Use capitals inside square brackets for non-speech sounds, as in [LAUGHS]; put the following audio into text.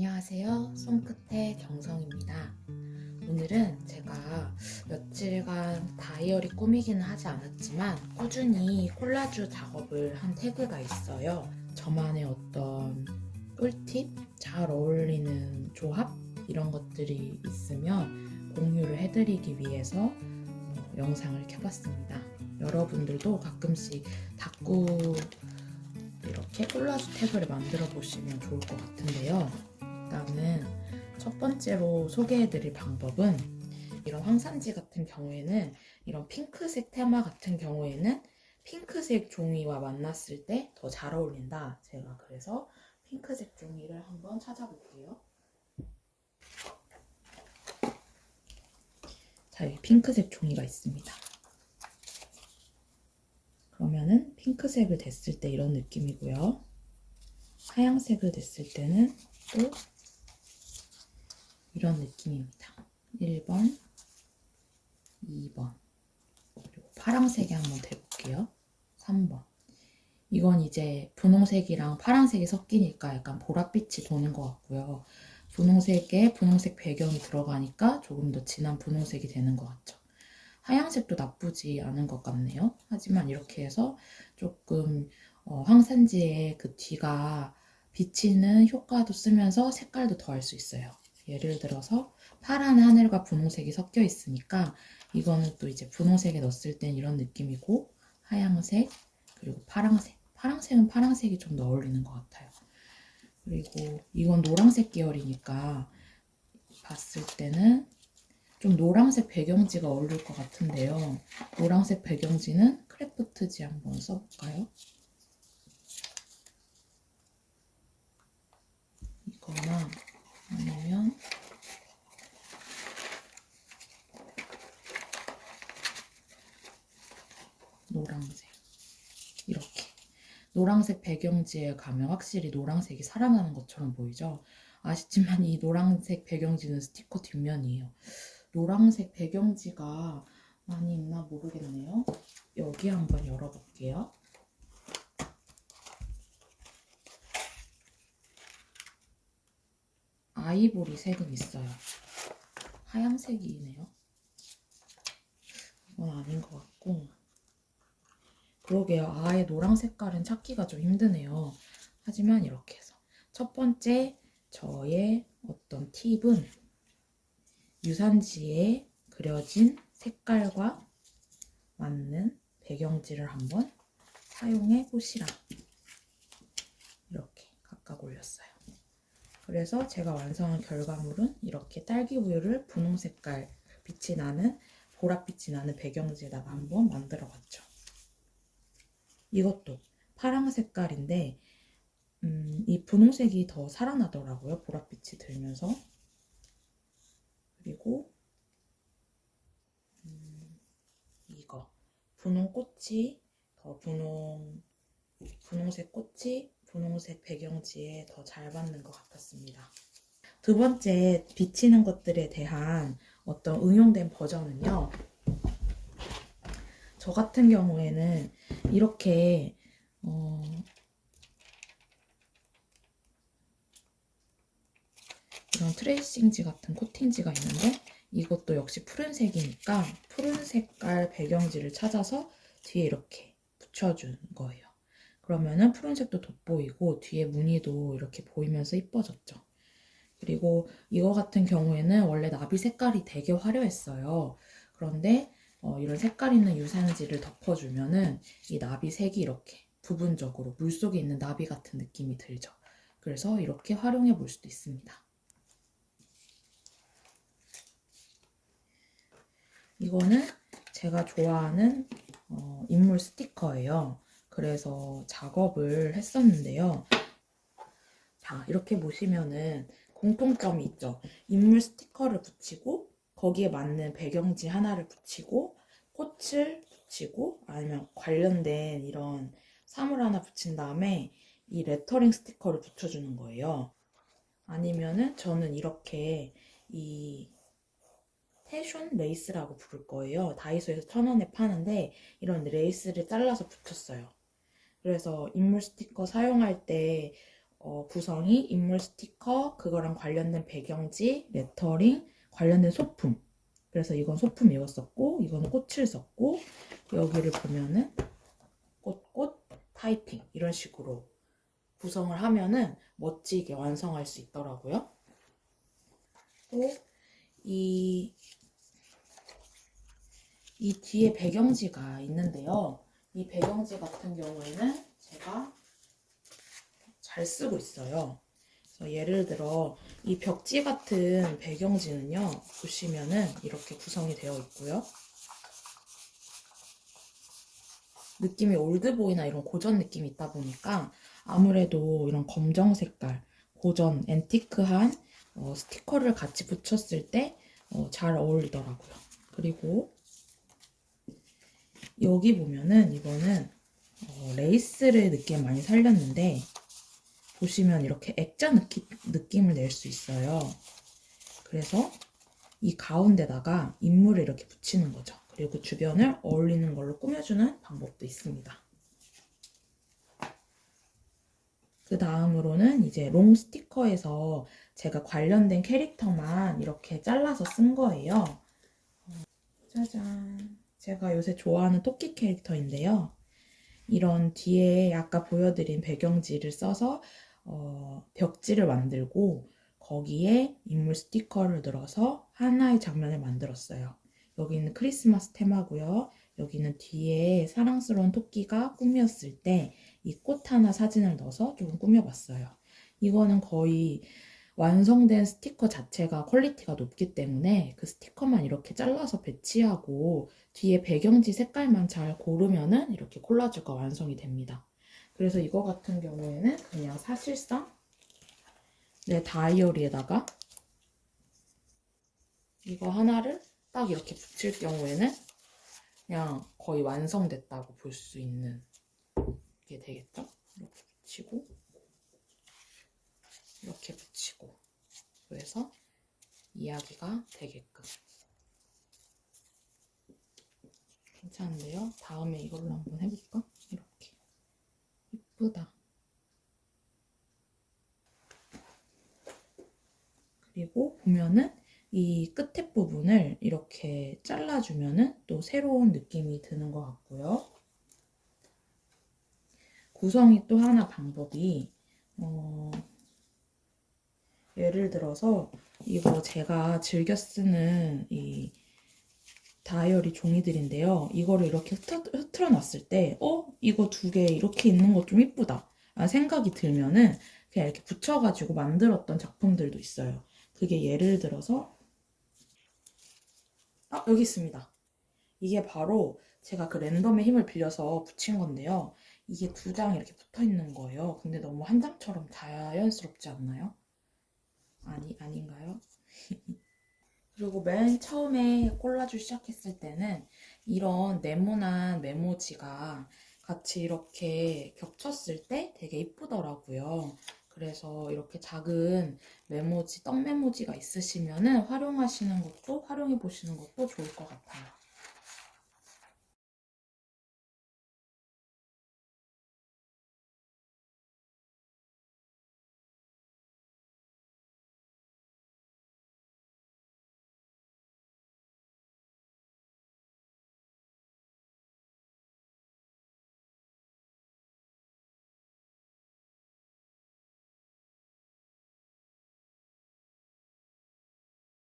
안녕하세요. 손끝의 경성입니다. 오늘은 제가 며칠간 다이어리 꾸미기는 하지 않았지만 꾸준히 콜라주 작업을 한 태그가 있어요. 저만의 어떤 꿀팁, 잘 어울리는 조합 이런 것들이 있으면 공유를 해드리기 위해서 어, 영상을 켜봤습니다. 여러분들도 가끔씩 다꾸 이렇게 콜라주 태그를 만들어 보시면 좋을 것 같은데요. 일단은 첫 번째로 소개해드릴 방법은 이런 황산지 같은 경우에는 이런 핑크색 테마 같은 경우에는 핑크색 종이와 만났을 때 더 잘 어울린다. 제가 그래서 핑크색 종이를 한번 찾아볼게요. 자, 여기 핑크색 종이가 있습니다. 그러면은 핑크색을 댔을 때 이런 느낌이고요. 하얀색을 댔을 때는 또 이런 느낌입니다. 1번, 2번, 그리고 파란색에 한번 대볼게요. 3번. 이건 이제 분홍색이랑 파란색이 섞이니까 약간 보랏빛이 도는 것 같고요. 분홍색에 분홍색 배경이 들어가니까 조금 더 진한 분홍색이 되는 것 같죠. 하얀색도 나쁘지 않은 것 같네요. 하지만 이렇게 해서 조금 어, 황산지의 그 뒤가 비치는 효과도 쓰면서 색깔도 더할 수 있어요. 예를 들어서 파란 하늘과 분홍색이 섞여 있으니까 이거는 또 이제 분홍색에 넣었을 땐 이런 느낌이고 하얀색 그리고 파란색 파란색은 파란색이 좀 더 어울리는 것 같아요. 그리고 이건 노란색 계열이니까 봤을 때는 좀 노란색 배경지가 어울릴 것 같은데요. 노란색 배경지는 크래프트지 한번 써볼까요? 이거나 아니면 노란색 이렇게 노란색 배경지에 가면 확실히 노란색이 살아나는 것처럼 보이죠? 아쉽지만 이 노란색 배경지는 스티커 뒷면이에요. 노란색 배경지가 많이 있나 모르겠네요. 여기 한번 열어볼게요. 아이보리 색은 있어요. 하얀색이네요. 이건 아닌 것 같고. 그러게요. 아예 노랑 색깔은 찾기가 좀 힘드네요. 하지만 이렇게 해서. 첫 번째, 저의 어떤 팁은 유산지에 그려진 색깔과 맞는 배경지를 한번 사용해 보시라. 이렇게 각각 올렸어요. 그래서 제가 완성한 결과물은 이렇게 딸기 우유를 분홍 색깔 빛이 나는 보랏빛이 나는 배경지에다가 한번 만들어 봤죠. 이것도 파랑 색깔인데 음, 이 분홍색이 더 살아나더라고요. 보랏빛이 들면서 그리고 음, 이거 분홍 꽃이 더 분홍 분홍색 꽃이 분홍색 배경지에 더 잘 받는 것 같았습니다. 두 번째 비치는 것들에 대한 어떤 응용된 버전은요. 저 같은 경우에는 이렇게 어, 이런 트레이싱지 같은 코팅지가 있는데 이것도 역시 푸른색이니까 푸른 색깔 배경지를 찾아서 뒤에 이렇게 붙여준 거예요. 그러면은 푸른색도 돋보이고 뒤에 무늬도 이렇게 보이면서 이뻐졌죠. 그리고 이거 같은 경우에는 원래 나비 색깔이 되게 화려했어요. 그런데 어, 이런 색깔 있는 유산지를 덮어주면은 이 나비 색이 이렇게 부분적으로 물속에 있는 나비 같은 느낌이 들죠. 그래서 이렇게 활용해 볼 수도 있습니다. 이거는 제가 좋아하는 어, 인물 스티커예요. 그래서 작업을 했었는데요. 자, 이렇게 보시면은 공통점이 있죠. 인물 스티커를 붙이고 거기에 맞는 배경지 하나를 붙이고 꽃을 붙이고 아니면 관련된 이런 사물 하나 붙인 다음에 이 레터링 스티커를 붙여주는 거예요. 아니면은 저는 이렇게 이 패션 레이스라고 부를 거예요. 다이소에서 천 원에 파는데 이런 레이스를 잘라서 붙였어요. 그래서 인물 스티커 사용할 때 어, 구성이 인물 스티커, 그거랑 관련된 배경지, 레터링, 관련된 소품. 그래서 이건 소품 이었었고 이거는 꽃을 썼고, 여기를 보면은 꽃꽃 타이핑 이런 식으로 구성을 하면은 멋지게 완성할 수 있더라고요. 또 이 이 뒤에 배경지가 있는데요. 이 배경지 같은 경우에는 제가 잘 쓰고 있어요. 예를 들어 이 벽지 같은 배경지는요. 보시면은 이렇게 구성이 되어 있고요. 느낌이 올드보이나 이런 고전 느낌이 있다 보니까 아무래도 이런 검정 색깔, 고전, 앤티크한 어, 스티커를 같이 붙였을 때 어, 잘 어울리더라고요. 그리고 여기 보면은 이거는 어, 레이스를 느낌 많이 살렸는데 보시면 이렇게 액자 느낌, 느낌을 낼 수 있어요. 그래서 이 가운데다가 인물을 이렇게 붙이는 거죠. 그리고 주변을 어울리는 걸로 꾸며주는 방법도 있습니다. 그 다음으로는 이제 롱 스티커에서 제가 관련된 캐릭터만 이렇게 잘라서 쓴 거예요. 어, 짜잔. 제가 요새 좋아하는 토끼 캐릭터인데요. 이런 뒤에 아까 보여드린 배경지를 써서 어, 벽지를 만들고 거기에 인물 스티커를 넣어서 하나의 장면을 만들었어요. 여기는 크리스마스 테마고요. 여기는 뒤에 사랑스러운 토끼가 꾸몄을 때 이 꽃 하나 사진을 넣어서 조금 꾸며봤어요. 이거는 거의 완성된 스티커 자체가 퀄리티가 높기 때문에 그 스티커만 이렇게 잘라서 배치하고 뒤에 배경지 색깔만 잘 고르면은 이렇게 콜라주가 완성이 됩니다. 그래서 이거 같은 경우에는 그냥 사실상 내 다이어리에다가 이거 하나를 딱 이렇게 붙일 경우에는 그냥 거의 완성됐다고 볼 수 있는 게 되겠죠? 이렇게 붙이고 이렇게 붙이고 그래서 이야기가 되게끔 괜찮은데요? 다음에 이걸로 한번 해볼까? 이쁘다 그리고 보면은 이 끝에 부분을 이렇게 잘라주면은 또 새로운 느낌이 드는 것 같고요. 구성이 또 하나 방법이 어, 예를 들어서 이거 제가 즐겨 쓰는 이 다이어리 종이들인데요. 이거를 이렇게 흐트러 놨을 때, 어? 이거 두 개 이렇게 있는 거좀 이쁘다. 라는 생각이 들면은 그냥 이렇게 붙여가지고 만들었던 작품들도 있어요. 그게 예를 들어서, 아, 여기 있습니다. 이게 바로 제가 그 랜덤의 힘을 빌려서 붙인 건데요. 이게 두 장 이렇게 붙어 있는 거예요. 근데 너무 한 장처럼 자연스럽지 않나요? 아니, 아닌가요? [LAUGHS] 그리고 맨 처음에 콜라주 시작했을 때는 이런 네모난 메모지가 같이 이렇게 겹쳤을 때 되게 이쁘더라고요. 그래서 이렇게 작은 메모지, 떡 메모지가 있으시면은 활용하시는 것도, 활용해 보시는 것도 좋을 것 같아요.